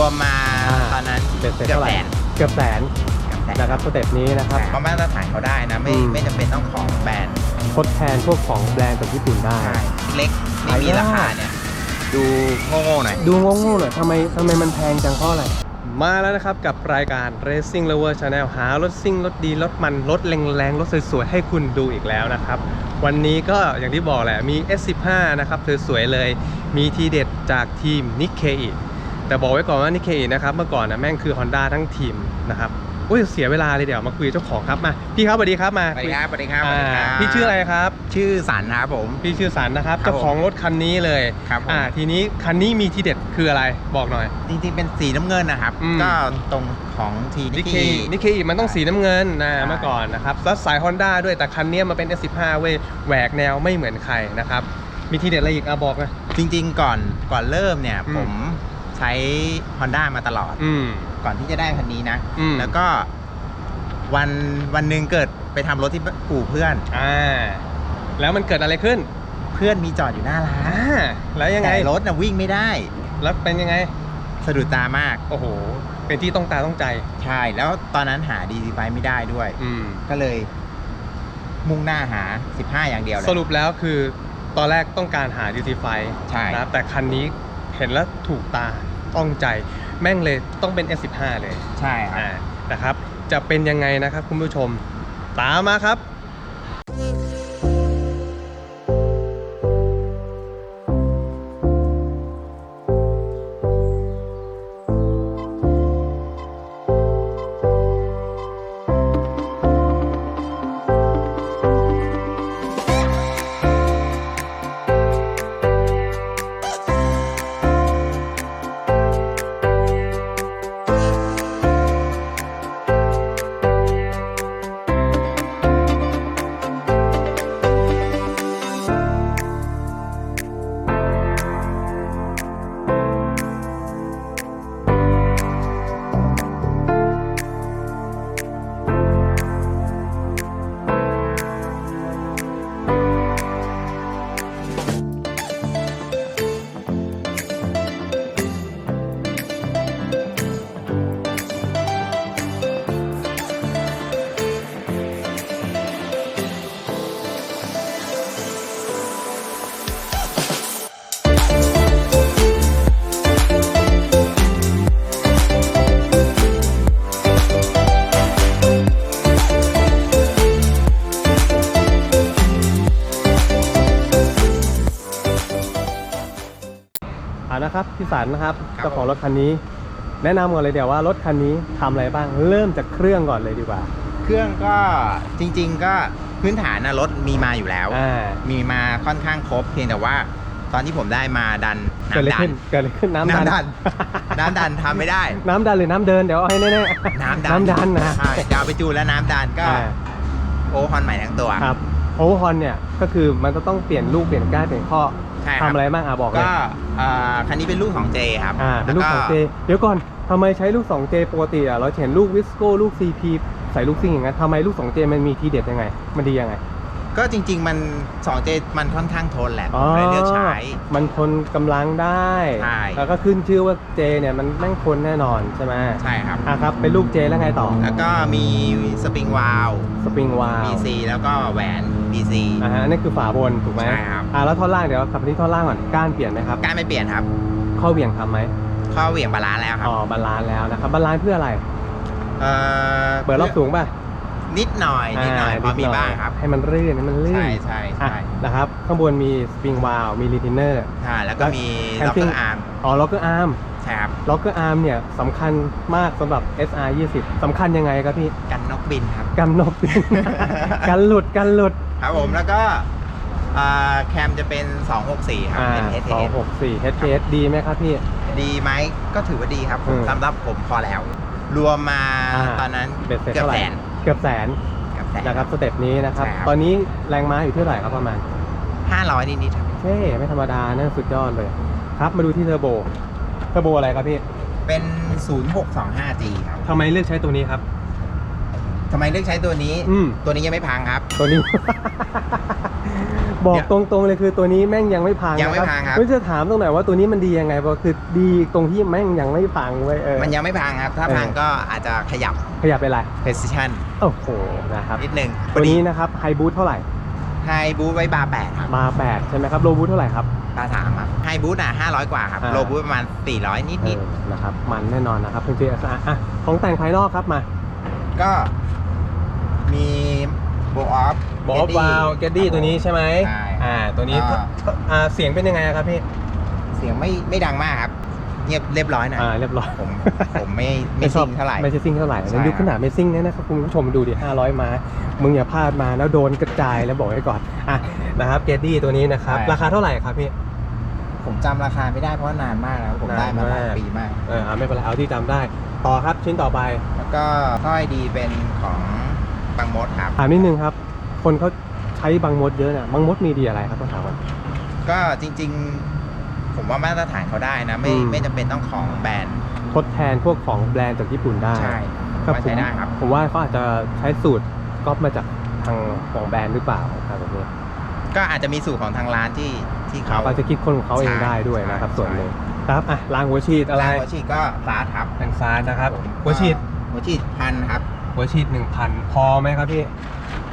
วมมาอ่า ตอนนั้นเบ็ดเสร็จเกือบเท่าไหร่แสนเกือบแสนเกือบแสนนะครับสเต็ปนี้นะครับ เพราะมาตรฐานเขาได้นะ ไม่อืม ไม่จำเป็นต้องของแบรนด์ทดแทนพวกของแบรนด์จากญี่ปุ่นได้ ใช่เล็กไม่มีหายากราคาเนี่ย ดูโง่ๆหน่อย ดูงงๆหน่อยทำไมทำไมมันแพงจังเพราะอะไร มาแล้วนะครับกับรายการ Racing Lover Channel หารถซิ่งรถดี รถมัน รถแรงๆ รถสวยๆ ให้คุณดูอีกแล้วนะครับ วันนี้ก็อย่างที่บอกแหละมี S15 นะครับสวยๆเลยมีทีเด็ดจากทีม Nikkei แต่บอกไว้ก่อนว่า Nikkei นะครับเมื่อก่อนนะแม่งคือ Honda ทั้งทีมนะครับอุ้ยเสียเวลาเลยเดี๋ยวมาคุยกับเจ้าของครับมาพี่ครับสวัสดีครับมาสวัสดีครับสวัสดีครับสวัอ่าสดีครับพี่ชื่ออะไรครับ ชื่อสันครับผมพี่ชื่อสันนะครับครับเจ้าของรถคันนี้เลยครับผมอ่าทีนี้คันนี้มีทีเด็ดคืออะไรบอกหน่อยจริงๆเป็นสีน้ำเงินนะครับอืมก็ตรงของทีนินิเคคีนิเคมันต้องสีน้ำเงินนะใช่เมื่อก่อนนะครับแล้วสาย Honda ด้วยแต่คันนี้มันเป็น S15 เว้ยแหวกแนวไม่เหมือนใครนะครับมีทีเด็ดอะไรอีกอะบอกนะจริง ๆ ก่อนก่อนเริ่มเนี่ยอืมผม ใช้ Honda มาตลอด อืม ก่อนที่จะได้คันนี้นะ อืม แล้วก็วันวันหนึ่งเกิดไปทำรถที่อู่เพื่อน อ่า แล้วมันเกิดอะไรขึ้นเพื่อนมีจอดอยู่หน้าร้านอ่าแล้วยังไงแต่รถน่ะวิ่งไม่ได้ แล้วเป็นยังไง สะดุดตามาก โอ้โห เป็นที่ต้องตาต้องใจ ใช่ แล้วตอนนั้นหา DC5 ไม่ได้ด้วย อืม ก็เลย มุ่งหน้าหา 15 อย่างเดียวเลยสรุปแล้วคือตอนแรกต้องการหา d ี f i ใช่ นะแต่คันนี้เห็นแล้วถูกตา ต้องใจแม่งเลยต้องเป็น S15 เลยใช่ครับ อ่านะครับ จะเป็นยังไงนะครับคุณผู้ชม ตามมาครับ สันนะครับครับ เจ้าของรถคันนี้ แนะนำก่อนเลยเดี๋ยวว่ารถคันนี้ทำอะไรบ้าง เริ่มจากเครื่องก่อนเลยดีกว่าเครื่องก็จริง ๆ ก็พื้นฐานนะรถมีมาอยู่แล้ว อ่ามีมาค่อนข้างครบเพียงแต่ว่า ตอนที่ผมได้มาดันเกิดอะไรน้ำดัขึ้นน เกิดอะไรขึ้นน้ำดัน น้ำดัน น้ำดันทำไม่ได้ น้ำดันหรือน้ำเดินเดี๋ยวเอาให้แน่ๆน้ำดันน้ำดันนะใช่จะเอาไปจูนแล้วน้ำดันก็อ่าโอเวอร์ฮอนใหม่ทั้งตัว ครับ โอเวอร์ฮอนเนี่ยก็คือมันจะต้องเปลี่ยนลูกเปลี่ยนก้านเปลี่ยนข้อใช่ครับทำอะไรบ้างอะบอกเลยก็อ่าคันนี้เป็นลูกของเจครับอ่าเป็นลูก 2J เดี๋ยวก่อนทำไมใช้ลูก 2J ปกติอะเราเห็นลูกวิสโก้ลูก CP ใส่ลูกซิ่งอย่างนั้นทำไมลูก 2J มันมีทีเด็ดยังไง มันดียังไง ก็จริง ๆ มัน 2J มันค่อนข้างทนแหละผมเลยเลือกใช้ มันทนกำลังได้ ใช่ แล้วก็ขึ้นชื่อว่า J เนี่ยมันแม่งทนแน่นอนใช่ไหมใช่ครับ อะครับ เป็นลูก J แล้วไงต่อ แล้วก็มีสปริงวาลสปริงวาล BC แล้วก็แหวน BC อ่าฮะนั่นคือฝาบนถูกไหมใช่ครับ อ่าแล้วท่อนล่างเดี๋ยวกลับไปที่ท่อนล่างก่อนก้านเปลี่ยนไหมครับ การไม่เปลี่ยนครับ ข้อเหวี่ยงทำไหมข้อเหวี่ยงบาลานซ์แล้วครับ อ๋อบาลานซ์แล้วนะครับบาลานซ์เพื่ออะไร เอ่อเปิดรอบสูงป่ะ นิดหน่อยนิดหน่อยพอมีบ้างครับ ให้มันลื่นให้มันลื่นใช่ใช่ใช่อะนะครับข้างบนมีสปริงวาลมีรีเทนเนอร์ใช่แล้วก็มีแคมล็อกปิ้เกงอร์อาร์มอ๋อล็อกเกอร์อาร์มใช่ครับล็อกเกอร์อาร์มเนี่ยสำคัญมากสำหรับ SR 20สำคัญยังไงครับพี่กันนกบินครับกันนกกันหลุดกันหลุดครับผมแล้วก็อ่าแคมจะเป็น 264 ครับอ่าเป็นสอง HTS หกสี่ HTS ดีไหมครับพี่ ดีไหมก็ถือว่าดีครับผมอืมสำหรับผมพอแล้ว รวมมาอ่าตอนนั้นเบ็ดเสร็จเกือบเท่าไหร่แสนเกือบแสนเกือบแสนนะครับสเต็ปนี้นะครับ ใช่ครับ ตอนนี้แรงม้าอยู่ที่เท่าไหร่ครับประมาณห้าร้อยนิดๆครับเท่ไม่ธรรมดานะสุดยอดเลย ครับมาดูที่เทอร์โบเทอร์โบอะไรครับพี่เป็น 0625G ครับทำไมเลือกใช้ตัวนี้ครับ ทำไมเลือกใช้ตัวนี้ อืม ตัวนี้ยังไม่พังครับ ตัวนี้ บอกตรงๆเลยคือตัวนี้แม่งยังไม่พังยังไม่นะพังครับ ไม่จะถามตรงไหนว่าตัวนี้มันดียังไงเพราะคือดีตรงที่แม่งยังไม่พังเว้ยเออ มันยังไม่พังครับ ถ้าเออ พังก็อาจจะขยับ ขยับไปไร precision โอ้โหนะครับนิดนึงตัวนี้นะครับไฮบูทเท่าไหร่ไฮบูทไว้บาร์แปดครับมาแปดใช่ไหมครับโลบูทเท่าไหร่ครับบาร์สามครับไฮบูทอะห้าร้อยกว่าครับอ่าโลบูทประมาณสี่ร้อยนิดเอนิดอนะครับมันแน่นอนนะครับเพื่อนๆอะของแต่งภายนอกครับมา ก็มีโบออฟบอฟวาลเกดดี้ตัวนี้ใช่ไหมใช่อ่าตัวนี้อ่าอ่าเสียงเป็นยังไงครับพี่ เสียงไม่ไม่ดังมากครับ เงียบเรียบร้อยหน่อยอ่าเรียบร้อย ผมผมไม่ไม่ซิงเท่าไหร่ ไม่ใช่ซิ่งเท่าไหร่ใช่ในยุคขนาดไม่ซิ่งเนี่ยนะครับคุณผู้ชมดูดิ500มามึงอย่าพลาดมาแล้วโดนกระจายแล้วบอกไว้ก่อนอะนะครับเกดดี้ตัวนี้นะครับ ราคาเท่าไหร่ครับพี่ ผมจำราคาไม่ได้เพราะว่านานมากแล้วผมได้มาหลายนานมาก ปีมาก เอออะไม่เป็นไรเอาที่จำได้ ต่อครับชิ้นต่อไปแล้วก็สร้อยดีเป็นของบางมดครับ ถามนิดนึงครับ คนเขาใช้บางมดเยอะเนี่ยบางมดมีดีอะไรครับต้องถามก่อน ก็จริงๆ ผมว่ามาตรฐานเขาได้นะ ไม่อืม ไม่จำเป็นต้องของแบรนด์ ทดแทนพวกของแบรนด์จากญี่ปุ่นได้ใช่ครับว่าผมใช้ได้ครับ ผมว่าเขาอาจจะใช้สูตรก๊อปมาจากทางของแบรนด์หรือเปล่าครับแบบนี้ก็อาจจะมีสูตรของทางร้านที่ที่เขา เขาจะคิดคนของเขาเองใช่ได้ด้วยนะครับ ใช่ ส่วนหนึ่งครับอะล้างหัวฉีดอะไรร้านหัวฉีดก็ฟาสครับเป็นฟาสนะครับผมหัวฉีดหัวฉีดพันครับ หัวฉีดหนึ่งพันพอไหมครับพี่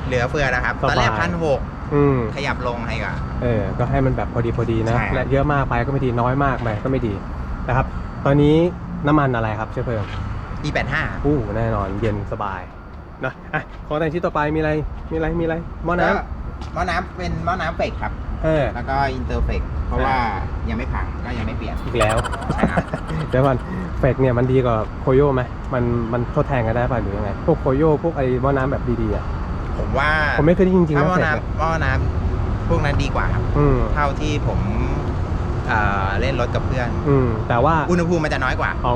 เหลือเฟือนะครับสบายตอนแรกพันหก อืม ขยับลงให้ก่อน เออ ก็ให้มันแบบพอดีพอดีนะ ใช่ครับ และเยอะมากไปก็ไม่ดี น้อยมากไปก็ไม่ดีนะครับ ตอนนี้น้ำมันอะไรครับเชื้อเพลิงอีแปดห้าอู้แน่นอนเย็นสบายนะอะขอแต่งชิ้นต่อไปมีอะไร มีอะไร มีอะไร หม้อน้หม้อน้ำเป็นหม้อน้ำเฟกครับำเออ แล้วก็อินเตอร์เฟกเพราะว่ายังไม่พังก็ยังไม่เปลี่ยน อีกแล้ว ใช่ครับ เดี๋ยวก่อนเฟกเนี่ยมันดีกว่าโคโย่ไหมมันมันทดแทนกันได้ป่ะหรือยังไง พวกโคโย่พวกไอ้หม้อน้ำแบบดีๆอะ ผมว่าผมไม่เคยได้ยินจริงๆถ้านะหม้อเฟกเนี่ยน้ำหม้อน้ำพวกนั้นดีกว่าครับ อืมเท่าที่ผมเอ่อเล่นรถกับเพื่อน อืมแต่ว่าอุณหภูมิมันจะน้อยกว่าเอา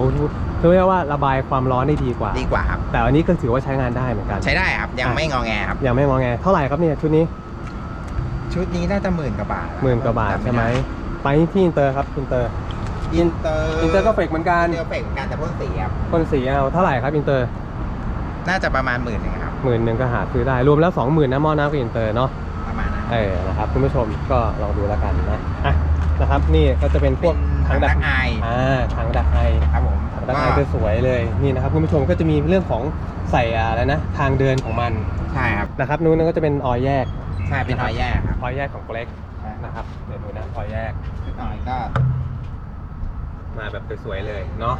คือเรียกว่าระบายความร้อนได้ดีกว่า ดีกว่าครับ แต่อันนี้ก็ถือว่าใช้งานได้เหมือนกัน ใช้ได้ครับ ยังอะ ไม่งอแงครับ ยังไม่งอแงเท่าไหร่ครับเนี่ยชุดนี้ชุดนี้น่าจะหมื่นกว่าบาทหมื่นกว่าบาทใช่ไหมไปที่อินเตอร์ครับอินเตอร์อินเตอร์อินเตอร์ก็เฟกเหมือนกันอินเตอร์เฟกเหมือนกันแต่พ่นสีครับคนสีเอาเท่าไหร่ครับอินเตอร์ น่าจะประมาณหมื่นหนึ่งครับ หมื่นหนึ่งก็หาซื้อได้ รวมแล้วสองหมื่นนะหม้อน้ำกับอินเตอร์เนาะประมาณนั้นเออนะครับคุณผู้ชมก็ลองดูแล้วกันนะอะนะครับนี่ก็จะเป็นพวกถังดักไออ่าถังดักไอครับผมถังดักไอจะสวยเลยนี่นะครับคุณผู้ชมก็จะมีเรื่องของใส่อะไรนะทางเดินของมันใช่ครับนะครับนู้นก็จะเป็นออยแยกใช่เป็นรอยแยกครับออยแยกของเล็กใช่นะครับเดี๋ยวดูนะออยแยกนิดหน่อยก็ มาแบบสวยๆเลยเนาะ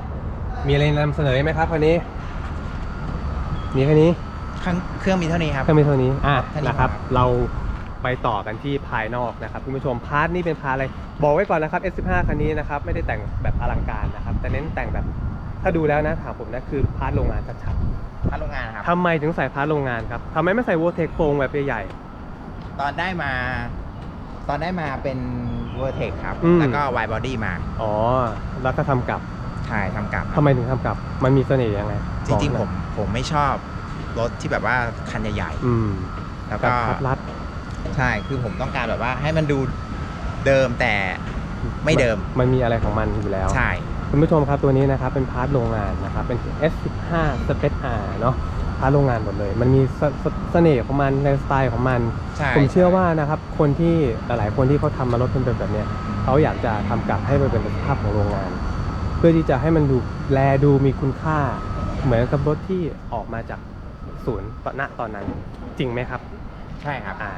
มีอะไรนำเสนอไหมครับคันนี้ มีแค่นี้ ข้างเครื่องมีเท่านี้ครับ ก็มีเท่านี้อะเท่านี้นะครับ ครับ เราไปต่อกันที่ภายนอกนะครับคุณผู้ชมพาร์ทนี่เป็นพาร์ทอะไร บอกไว้ก่อนนะครับ S15 คันนี้นะครับไม่ได้แต่งแบบอลังการนะครับ แต่เน้นแต่งแบบถ้าดูแล้วนะถามผมนะคือพาร์ทโรงงานชัดถ้าโรงงานครับ ๆทำไมถึงใส่พาร์ทโรงงานครับทำไมไม่ใส่โวเทคโปรงแบบใหญ่ ตอนได้มา ตอนได้มาเป็นเวอร์เทคครับ อืม แล้วก็ไวบอดี้มาๆอ๋อแล้วก็ทำกลับใช่ทำกลับทำไมถึงทำกลับ มันมีเสน่ห์ยังไงจริงบอกหน่อยๆผมผมไม่ชอบ รถที่แบบว่าคันใหญ่อืมๆแล้วแบก็บคัดรัดใช่คือผมต้องการแบบว่าให้มันดูเดิมแต่ไม่เดิมมันมีอะไรของมันอยู่แล้ว ใช่ คุณผู้ชมครับตัวนี้นะครับเป็นพาร์ทโรงงานนะครับเป็น S15 Space R เนาะพาร์ทโรงงานหมดเลย มันมีเสเสเสน่ห์ของมันในสไตล์ของมัน ใช่ผมเชื่อว่านะครับคนที่หลายๆคนที่เขาทำมารถเป็นแบบเนี้ยเขาอยากจะทำกลับให้มันเป็นสภาพของโรงงาน เพื่อที่จะให้มันดูแลดูมีคุณค่า เหมือนกับรถที่ออกมาจาก ศูนย์ตอนณตอนนั้นจริงไหมครับ ใช่ครับ อ่า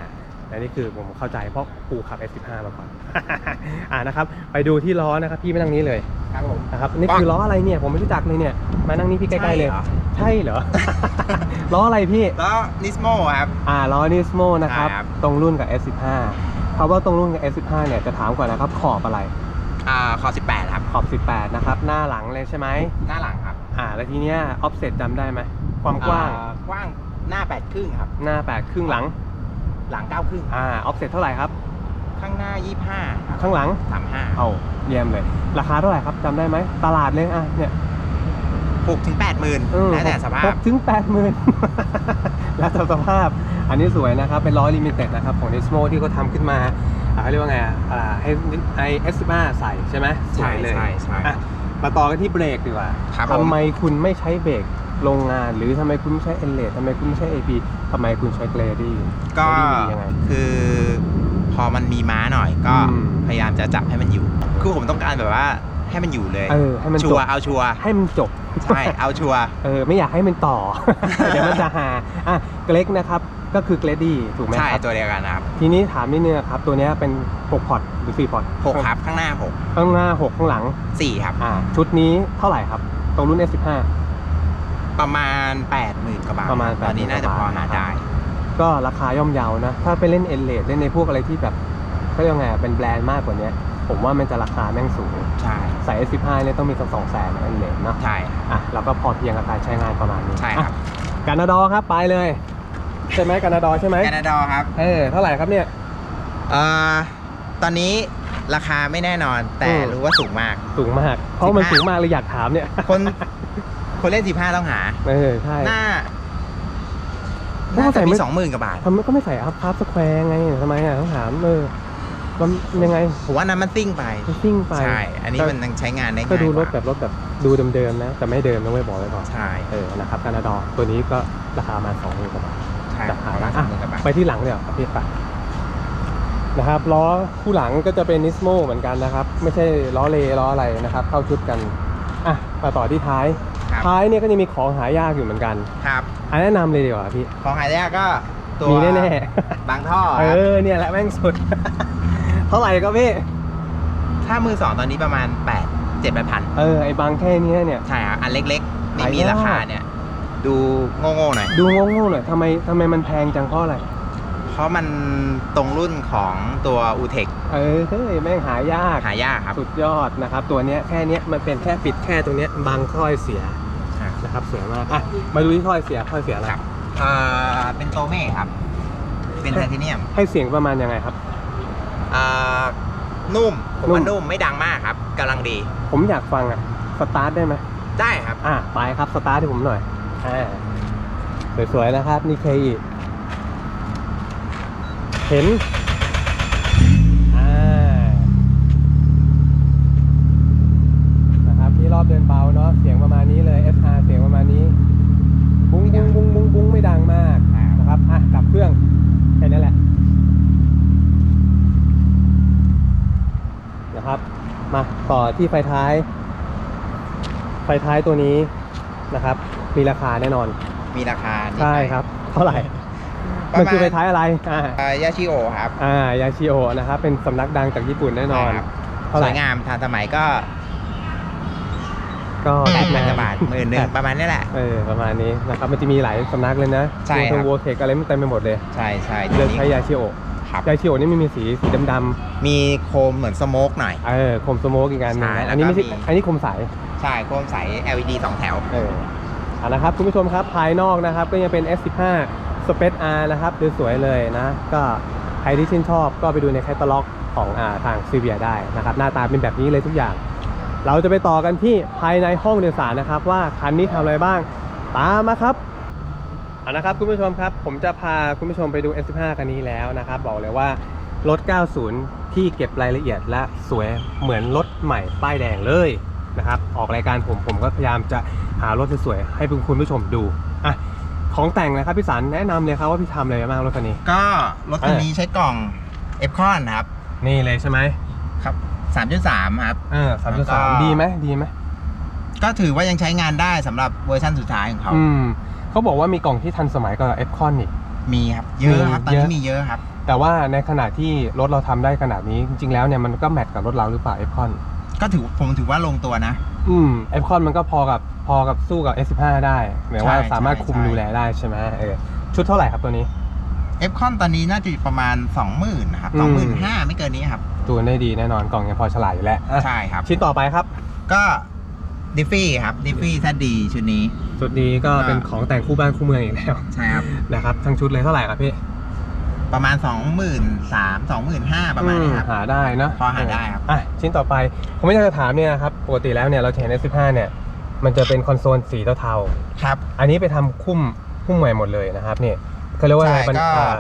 และนี่คือผมเข้าใจเพราะกูขับ S15 มาก่อน อ่านะครับ ไปดูที่ล้อนะครับพี่ไม่นั่งนี้เลยครับผมนะครับนี่คือล้ออะไรเนี่ยผมไม่รู้จักเลยเนี่ยมานั่งนี่พี่ใกล้ๆเลย ใช่เหรอใช่เหรอล้ออะไรพี่แล้วนิสโมครับ อ่าล้อนิสโมนะครับใช่ครับตรงรุ่นกับ S15 คำว่าตรงรุ่นกับ S15 เนี่ยจะถามก่อนนะครับขอบอะไรอ่าคอ18ครับขอบ18นะครับหน้าหลังเลยใช่ไหมหน้าหลังครับ อ่าแล้วทีเนี้ยออฟเซตจำได้ไหมความกว้างอ่ก ว้างหน้า8ครึ่งครับ หน้า8ครึ่งหลัง หลัง9ครึ่งอ่าออฟเซตเท่าไหร่ครับ ข้างหน้า25ครับข้างหลัง35เอาเยี่ยมเลย ราคาเท่าไหร่ครับจำได้ไหมตลาดเลยอะเนี่ย6ถึง8หมื่นเออแล้วแต่สภาหพ กถึงแปดหมื่น แล้วแต่สภาพ อันนี้สวยนะครับ เป็นล้อลิมิเต็ดนะครับ ของ Nismo ที่เขาทำขึ้นมาอ่าเขาเรียกว่าไงอะอ่าให้ไอเอสมาใส่ใช่ไหมสวยเลยใช่ใช่อะมาต่อกันที่เบรกดีกว่าครับผม ทำไมคุณไม่ใช้เบรก โรงงาน หรือทำไมคุณไม่ใช้เอเลททำไมคุณไม่ใช้ AP ทำไมคุณใช้เกรดี้ก็ยังไง คือพอมันมีม้าหน่อยก็อืม พยายามจะจับให้มันอยู่ คือผมต้องการแบบว่าให้มันอยู่เลยเออให้มันชัจวบร์เอาชัวร์ให้มันจบ ใช่เอาชัวร์ เออไม่อยากให้มันต่อ เดี๋ยวมันจะหาอะเกรกนะครับก็คือเกรดี้ถูกไหมใช่ครับ ตัวเดียวกันนะครับทีนี้ถามนิดนึงครับ ตัวเนี้ยเป็น 6 พอร์ตหรือ 4 พอร์ตหกครับข้างหน้าหกข้างหน้า 6 ข้างหลัง สี่ครับ อ่า ชุดนี้เท่าไหร่ครับ ตรงรุ่น S15 ประมาณ8ปดหมื่นกว่าบาทประมาณตอนนี้น่าจะพอหาได้ ก็ราคาย่อมเยานะ ถ้าไปเล่นเอเลดเล่นในพวกอะไรที่แบบเขาเรียกว่าไงอะเป็นแบรนด์มากกว่าเนี้ย ผมว่ามันจะราคาแม่งสูง ใช่ใส่ S15 เนี่ยต้องมีสักสองแสนเอเลดเนาะใช่อะเราก็พอเพียงกับการใช้งานประมาณนี้ใช่ครับอะการนาดอครับไปเลย ใช่ไหมการนาดอใช่ไหมแคนาดอครับเออเท่าไหร่ครับเนี่ย เอ่อตอนนี้ราคาไม่แน่นอนแต่อืม รู้ว่าสูงมาก สูงมาก เพราะมัน15 สูงมากเลยอยากถามเนี่ย คน คนเล่น15ต้องหา เออใช่หน้าเพราะว่าน่าใส่จะไม่ มีสองหมื่นกว่าบาท ทำไมก็ไม่ใส่อัพพาร์สแควร์ไงทำไมอะต้องถามเออมันยังไงผมว่านั้นมันซิ่งไป มันซิ่งไปใช่ อันนี้มันยังใช้งานได้ก็ง่ายดูกรว่าถแบบรถแบบดูเดิมๆนะ แต่ไม่เดิมนะไม่บอกไว้ก่อนใช่เออนะครับการนาดอตัวนี้ก็ราคาประมาสองหมื่นกว่าบาท ใช่จับหาประมาละณสองหมื่นกว่าบาท ไปที่หลังเดี๋ยวครับพี่ปะนะครับล้อคู่หลังก็จะเป็นนิสโมเหมือนกันนะครับ ไม่ใช่ล้อเลล้ออะไรนะครับ เข้าชุดกัน อะมาต่อที่ท้ายครับ ท้ายเนี่ยก็จะมีของหายากอยู่เหมือนกันครับอันแนะนำเลยดีกว่าพี่ ของหายากก็ตัวมีแน่บางท่อๆคเอรับอเนี่ยแหละแม่งสุด เท่าไหร่ก็พี่ ถ้ามือสองตอนนี้ประมาณ8 7 8พันเออไอ้บางแค่เนี้ยเนี่ยใช่ครับอันเล็กๆ ไม่มีหายากราคาเนี่ย ดูโง่ๆหน่อยดูงงๆหน่อยทำไมทำไมมันแพงจังเพราะอะไรเพราะมันตรงรุ่นของตัวอูเทคเออเฮ้ยแม่งหายาก หายากครับ สุดยอดนะครับ ตัวเนี้ยแค่เนี้ยมันเป็นแค่ปิดแค่ตรงเนี้ยบางค่อยเสียใช่ นะครับสวยมากอะมาดูที่ค่อยเสียค่อยเสียอะไรครับเอ่อเป็นโตเม่ครับ เป็นไทเทเนียม ให้เสียงประมาณยังไงครับเอ่อนุ่ม ผมว่านุ่มนุ่มไม่ดังมากครับกำลังดี ผมอยากฟังอะสตาร์ทได้ไหมได้ครับ อะไปครับสตาร์ทให้ผมหน่อยอ่าสวยๆนะครับนี่เคอีเห็น รับนี่รอบเดินเบาเนาะเสียงประมาณนี้เลย SR เสียงประมาณนี้ บุ้งบุ้งบุ้งบุ้งบุ้งไม่ดังมากนะครับอะดับเครื่องแค่นั้นแหละนะครับ มาต่อที่ไฟท้าย ไฟท้ายตัวนี้นะครับ มีราคาแน่นอน มีราคานิดหน่อยใช่ครับ เท่าไหร่ประมันมาณคือไฟท้ายอะไรอ่าเอ่อยาชิโอครับอ่ายาชิโอนะครับเป็นสำนักดังจากญี่ปุ่นแน่นอนใช่ครับเท่าสไหร่วยงามทันสมัยก็ ก็แปดพันกว่าบาทหมื่นหนึ่งประมาณนี้แหละ เออประมาณนี้นะครับมันจะมีหลายสำนักเลยนะใช่ครับ โวเทคอะไรมันเต็มไปหมดเลยใช่ใช่เลืตัวอกนี้ใช้ยาชิโอครับยาชิโอนี่มันมีสีสีดำมีโคมเหมือนสโมกหน่อย ๆเออคมสโมกอีกอันหนึงใช่นะอันนี้ไม่ใช่แล้วก็มี อันนี้คมใส ใช่โคมใส LED สองแถว เออเอาละครับคุณผู้ชมครับภายนอกนะครับก็ยังเป็น S15 Space R นะครับสวยๆเลยนะก็ใครที่ชื่นชอบก็ไปดูในแคตตาล็อกของอ่าทางซีเวียได้นะครับหน้าตาเป็นแบบนี้เลยทุกอย่าง เราจะไปต่อกันที่ภายในห้องโดยสารนะครับ ว่าคันนี้ทำอะไรบ้าง ตามมาครับเอานะครับคุณผู้ชมครับ ผมจะพาคุณผู้ชมไปดู S15 คันนี้แล้วนะครับ บอกเลยว่ารถ 90 ที่เก็บรายละเอียดและสวยเหมือนรถใหม่ป้ายแดงเลยนะครับ ออกรายการผมผมก็พยายามจะหารถสวยๆให้คุณผู้ชมดูอะของแต่งนะครับพี่สันแนะนำเลยครับว่าพี่ทำอะไรบ้างรถคันนี้ ก็รถคันนี้ใช้กล่องเอฟคอนครับ นี่เลยใช่ไหมครับ 3.3 ครับ เออสามแล้วก็สามดีไหมดีไหมก็ถือว่ายังใช้งานได้สำหรับเวอร์ชันสุดท้ายของเขา อืมเขาบอกว่ามีกล่องที่ทันสมัยกว่าเอฟคอนอีก มีครับ เยอะครับ ตอนเยนี้อะมีเยอะครับ แต่ว่าในขณะที่รถเราทำได้ขนาดนี้ จริงๆแล้วเนี่ยมันก็แมทกับรถเราหรือเปล่าเอฟคอน ก็ถือผมถือว่าลงตัวนะ อืมเอฟคอนมันก็พอกับพอกับสู้กับ S15 ได้หมายว่าใช่สามารถใช่คุมใช่ ดูแลได้ใช่ไหมเออชุดเท่าไหร่ครับตัวนี้ เอฟคอนตอนนี้น่าจะอยู่ประมาณ 20,000นะครับอืม 25,000ไม่เกินนี้ครับ ตัวได้ดีแน่นอนกล่องยังพอฉลาดอยู่แล้วอะใช่ครับ ชิ้นต่อไปครับ ก็ดิฟฟี่ครับดิฟฟี่แซดดีชุดนี้ ชุดนี้ก็อ่า เป็นของแต่งคู่บ้านคู่เมืองอีกแล้วใช่ครับ นะครับทั้งชุดเลยเท่าไหร่ครับพี่ประมาณ 23,000 25,000ประมาณนี้ครับ อืหาได้เนอะพอหาได้ครับ อะชิ้นต่อไปผมไม่อยากจะถามเนี่ยนะครับปกติแล้วเนี่ยเราจะเห็น S15 เนี่ยมันจะเป็นคอนโซลสีเทาครับ ๆอันนี้ไปทำคุ้มคุ้มใหม่หมดเลยนะครับเนี่ย เขาเรียกว่าอะไรใช่มันก็ อ่า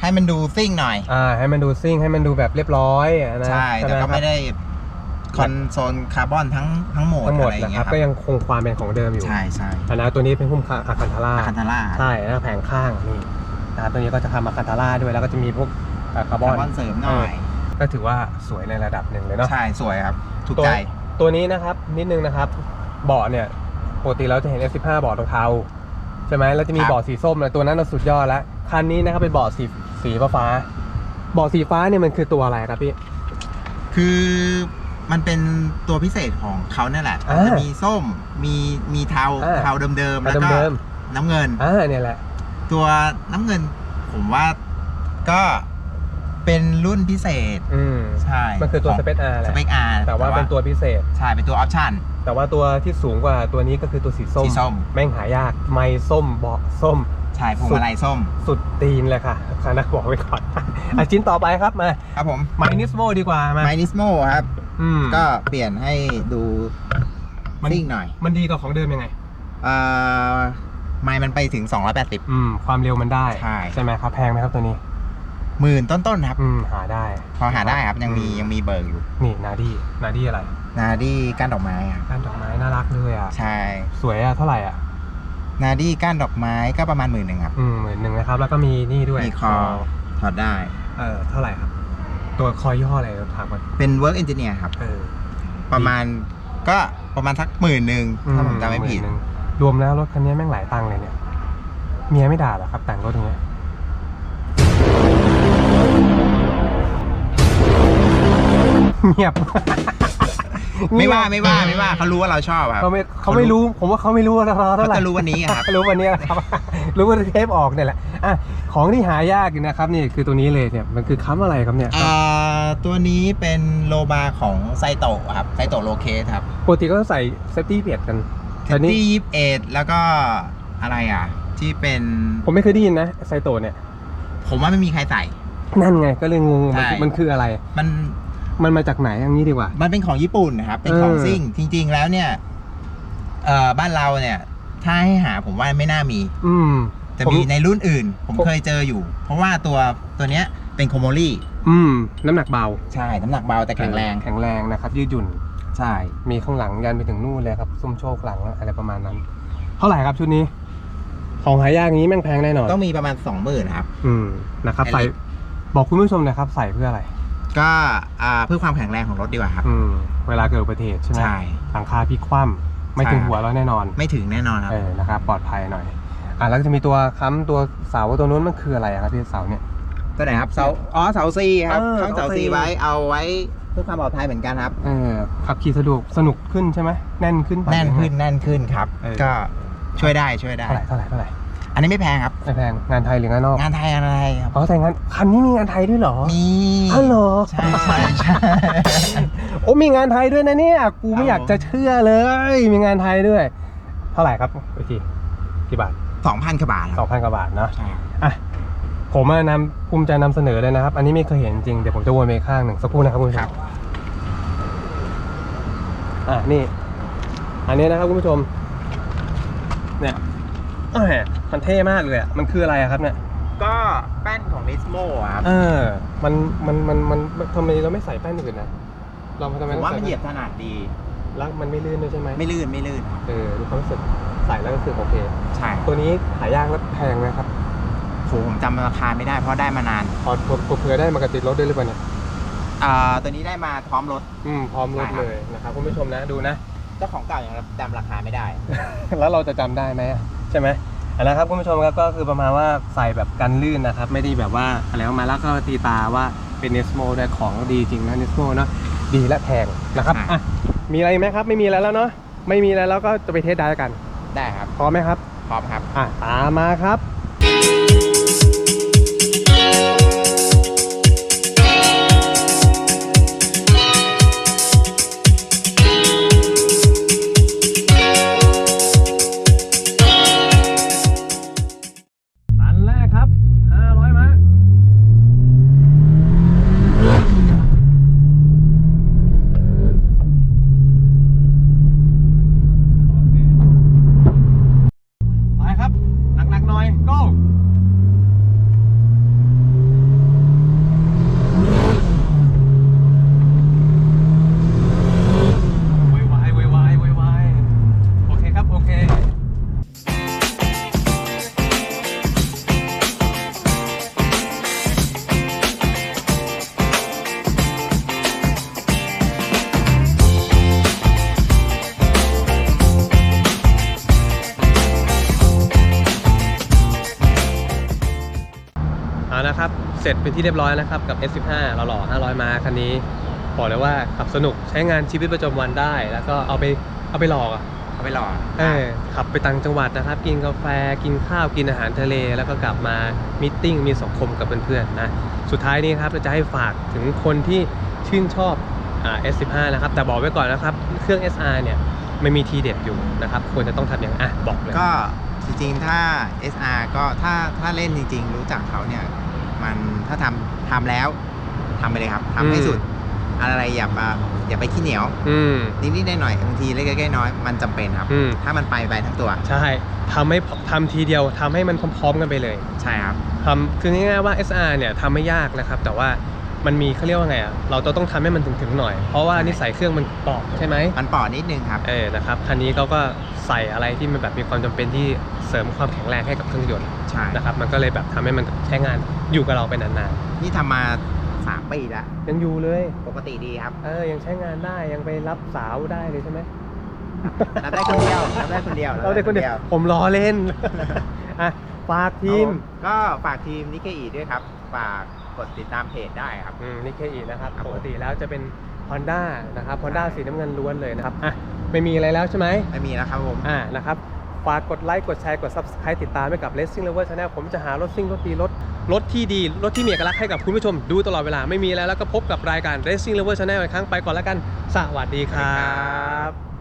ให้มันดูซิ่งหน่อย อ่าให้มันดูซิ่งให้มันดูแบบเรียบร้อยนะใช่ แต่ก็หครับไม่ได้คอนโซลคาร์บอนทั้งทั้งหมดทั้งหมดอะไรอย่านะงคเงี้รัยบครับก็ยังคงความเป็นของเดิมอยู่ใช่ใช่อันนะตัวนี้เป็นพุ่มอาคันทาร่าอาคันทาร่าใช่แล้วแผงข้างนี่นะครับตัวนี้ก็จะทำอาคันทาร่าด้วยแล้วก็จะมีพวกอ่าคาร์บอคานร์บอนเสริมหน่อย ก็ถือว่าสวยในระดับหนึ่งเลยเนาะ ใช่ สวยครับ ถูกตัวใจ ตัวนี้นะครับนิดนึงนะครับเบาะเนี่ยปกติเราจะเห็น F15 เบาะเทาๆใช่ไหมแล้วจะมีครับ เบาะสีส้มเลยตัวนั้นเราสุดยอดแล้วคันนี้นะครับเป็นเบาะสีสีฟ้าๆเบาะสีฟ้าเนี่ยมันคือตัวอะไรครับพี่ คือมันเป็นตัวพิเศษของเขาเนี่ยแหละอ่ามันจะมีส้มมีมีเทาอ่าเทาเดิมๆแล้วก็เดิม น้ำเงิน อ่าเนี่ยแหละ ตัวน้ำเงิน ผมว่าก็ เป็นรุ่นพิเศษ อืมใช่มันคือตัวสเปซอาร์แหสละเปคอาร์แต่ว่าเป็นตัวพิเศษ ใช่เป็นตัวออปชั่น แต่ว่าตัวที่สูงกว่าตัวนี้ก็คือตัวสีส้ม สีส้ม แม่งหายาก ไม้ส้มเบาะส้ม ใช่พวงมาลัยส้ม สุดตีนเลยค่ะคณะบอกไว้ก่อนอะชิ้นต่อไปครับมาครับผมไมนิสโมดีกว่ามาไมนิสโมครับ อืม ก็เปลี่ยนให้ดูมัน ซิ่งหน่อยมันดีกว่าของเดิมยังไงเอ่อไมล์มันไปถึง 280 อืม ความเร็วมันได้ใช่ ไหมครับ แพงไหมครับตัวนี้ หมื่นต้นๆครับ อืมหาได้พอหาได้ครับยังมีอืยังมีเบิร์กอยู่ นี่นาดีนาดีอะไรนาดี้ก้านดอกไม้ครับก้านดอกไม้น่ารักเลยอะ ใช่ สวยอะเท่าไหร่อะ นาดี้ก้านดอกไม้ก็ประมาณหมื่นหนึ่งครับอืมหมื่นหนึ่งนะครับ แล้วก็มีนี่ด้วยมีคอถอดได้ เออเท่าไหร่ครับ ตัวคอย่ห้ออะไรเราถามก่อนเป็น Work Engineer ครับ เออ ประมาณก็ประมาณสักหมื่นหนึ่งถ้าผมจำไม่ผิดหนหนึ่งรวมแล้วรถคันนี้แม่งหลายตังค์เลยเนี่ย เมียไม่ด่าเหรอครับแต่งรถอย่างเงี้ย เงียบไม่ว่าไม่ว่าไม่ว่าเขารู้ว่าเราชอบครับเขาไม่เขาไม่รู้ผมว่าเขาไม่รู้ว่าเราเขาเท่าไหร่จะรู้วันนี้อะครับรู้วันนี้แหละครับ รู้ว่าเทปออกเนี่ยแหละอะของที่หายากอยู่นะครับนี่คือตัวนี้เลยเนี่ยมันคือค้ำอะไรครับเนี่ยเอ่อตัวนี้เป็นโลบาของไซโตะครับไซโตะโลเคสครับปกติก็ใส่เซฟตี้เปียดกันเทแต่นนี่ตี้ยี่สิบเอ็ดแล้วก็อะไรอะ ที่เป็น ผมไม่เคยได้ยินนะไซโตะเนี่ย ผมว่าไม่มีใครใส่นั่นไงก็เลยงงมันใช่มันคืออะไร มัน มันมาจากไหนอย่างนี้ดีกว่า มันเป็นของญี่ปุ่นนะครับ เป็นของเออซิ่ง จริง ๆ แล้วเนี่ยเอ่อบ้านเราเนี่ย ถ้าให้หาผมว่าไม่น่ามี อืม จะผมีในรุ่นอื่น ผมผม เคยเจออยู่ เพราะว่าตัวตัวเนี้ยเป็นโคโมลี่อืม น้ำหนักเบาใช่น้ำหนักเบาแต่แข็งแรงแข็งแรงนะครับ ยืดหยุ่น ใช่ มีข้างหลังยันไปถึงนู่นเลยครับซุ้มโชคหลังอะไรประมาณนั้น เท่าไหร่ครับชุดนี้ ของหายากนี้แม่งแพงแน่นอนต้องมีประมาณสองหมื่นครับ อืมนะครับไอ้ใส่เล็กบอกคุณผู้ชมนะครับ ใส่เพื่ออะไร ก็อ่าเพื่อความแข็งแรงของรถดีกว่าครับ อืมเวลาเกิดอุบัติเหตุใช่ไหมใช่ หลังคาพลิกคว่ำไม่ถึงใช่หัวเราแน่นอนไม่ถึงแน่นอนครับ เออนะครับปลอดภัยหน่อยอะแล้วก็จะมีตัวค้ำตัวเสาตัวนู้นมันคืออะไรอะครับพี่เสาเนี่ย ตัวไหนครับเสาอ๋อเสาซีครับเออข้างเสาเสาซี ซีไว้เอาไว้เพื่อความปลอดภัยเหมือนกันครับ เออขับขี่สะดวกสนุกขึ้นใช่ไหมแน่นขึ้นปะแน่นขึ้นแน่นขึ้นครับ เออก็ช่วยได้ช่วยได้ เท่าไหร่เท่าไหร่เท่าไหร่ อันนี้ไม่แพงครับ ไม่แพงงานไทยหรืองานนอกงานไทยงานไทยครับอ๋อแต่งานคันนี้มีงานไทยด้วยเหรอมีอ๋อเหรอใช่ใช่ใช่โอ้มีงานไทยด้วยนะเนี่ยกูไม่ครับอยากจะเชื่อเลย มีงานไทยด้วย เท่าไหร่ครับไปทีกี่บาทสองพันกว่าบาทคสรัอบงพันกว่าบาทเนาะใช่อะผมมานำภูมิใจนำเสนอเลยนะครับ อันนี้ไม่เคยเห็นจริง เดี๋ยวผมจะวนไปข้างหนึ่งสักครู่นะครับคุณผู้ชครัมบอะนี่ อันนี้นะครับคุณผู้ชม เนี่ย แหมมันเท่มากเลยอะ มันคืออะไรอะครับเนี่ย ก็แป้นของนิสโมครับ เออ มัน มัน มัน มันทำไมเราไม่ใส่แป้นอื่นนะเราทำไมผมต้องว่าใส่มันเหยียบถนัดดี แล้วมันไม่ลื่นด้วยใช่ไหมไม่ลื่นไม่ลื่นครับเออดูความรู้สึกใส่แล้วรู้สึกโอเค ใช่ตัวนี้หายากและแพงนะครับ โหผมจำราคาไม่ได้เพราะได้มานานพอเผื่อได้มากระติดรถด้วยหรือเปล่าเนี่ย อ่าตัวนี้ได้มาพร้อมรถ อืม พร้อมรถใช่ครับเลยนะครับคุณผู้ชมนะดูนะ เจ้าของเก่ายังจำราคาไม่ได้ แล้วเราจะจำได้ไหมอะ ใช่ไหมอันนะครับคุณผู้ชมครับก็คือประมาณว่าใส่แบบกันลื่นนะครับ ไม่ได้แบบว่าอะไรออกมาแล้วก็ตีตาว่าเป็นเนสโมได้ของดีจริงนะเนสโมเนาะดีและแพงนะครับอะอะมีอะไรไหมครับ ไม่มีอะไรแล้วเนาะไม่มีอะไรแล้วก็จะไปเทสได้กันได้ครับพร้อมไหมครับพร้อมครับอะตามมาครับ รับเสร็จเป็นที่เรียบร้อยแล้วครับกับ S15 เราหล่อ500 มาคันนี้บอกเลยว่าขับสนุกใช้งานชีวิตประจำวันได้ แล้วก็เอาไปเอาไปหลอกอะเอาไปหล่อเออขับไปต่างจังหวัดนะครับ กินกาแฟกินข้าวกินอาหารทะเล แล้วก็กลับมามิทติ้งมีสังคมกับเพื่อนๆนะสุดท้ายนี้ครับเราจะให้ฝากถึงคนที่ชื่นชอบอ่า S15 นะครับแต่บอกไว้ก่อนนะครับเครื่อง SR เนี่ยไม่มีทีเด็ดอยู่นะครับควรจะต้องทำอย่างอะบอกเลยก็จริงๆถ้า SR ก็ถ้าถ้าเล่นจริง ๆ รู้จักเขาเนี่ย มันถ้าทำทำแล้วทำไปเลยครับทำให้อืมสุด อะไรอย่ามาอย่าไปขี้เหนียวอืมนิดๆหน่อยๆบางทีเล็กๆน้อยๆมันจำเป็นครับอืมถ้ามันไปไปทั้งตัว ใช่ทำให้ทำทีเดียวทำให้มันพร้อมๆกันไปเลย ใช่ครับทำคือง่ายๆว่า SR เนี่ยทำไม่ยากนะครับ แต่ว่ามันมีเขาเรียกว่าไงอะ เราจะต้องทำให้มันถึงๆหน่อย เพราะว่านิสัยเครื่องมันเปราะใช่ไหมมันปอดนิดนึงครับ เออ นะครับ คันนี้เขาก็ ใส่อะไรที่มันแบบมีความจำเป็นที่เสริมความแข็งแรงให้กับเครื่องยนต์ใช่นะครับมันก็เลยแบบทำให้มันใช้งานอยู่กับเราไปนานนี่ทำมา3ปีแล้วๆยังอยู่เลยปกติดีครับเออยังใช้งานได้ยังไปรับสาวได้เลยใช่ไหมรับได้คนเดียวรับได้คนเดียวเราได้คนเดียว ผมล้อเล่นอะฝากทีมก็ฝากทีมนิกเกอีด้วยครับ ฝากกดติดตามเพจได้ครับอืมนี่เคอีนะครับครับปผมกติแล้วจะเป็น Honda นะครับ Honda ใช่สีน้ำเงินล้วนเลยนะครับอะ ไม่มีอะไรแล้วใช่ไหมไม่มีแล้วครับผม อ่านะครับฝากกดไลค์กดแชร์กด Subscribe ติดตามให้กับ Racing Lover Channel ผมจะหารถซิ่งรถดีรถรถที่ดี รถที่มีเอกลักษณ์ให้กับคุณผู้ชมดูตลอดเวลาไม่มีแล้วแล้วก็พบกับรายการ Racing Lover Channel อีกครั้งไปก่อนแล้วกัน สวัสดีครัสวัสดีครับบ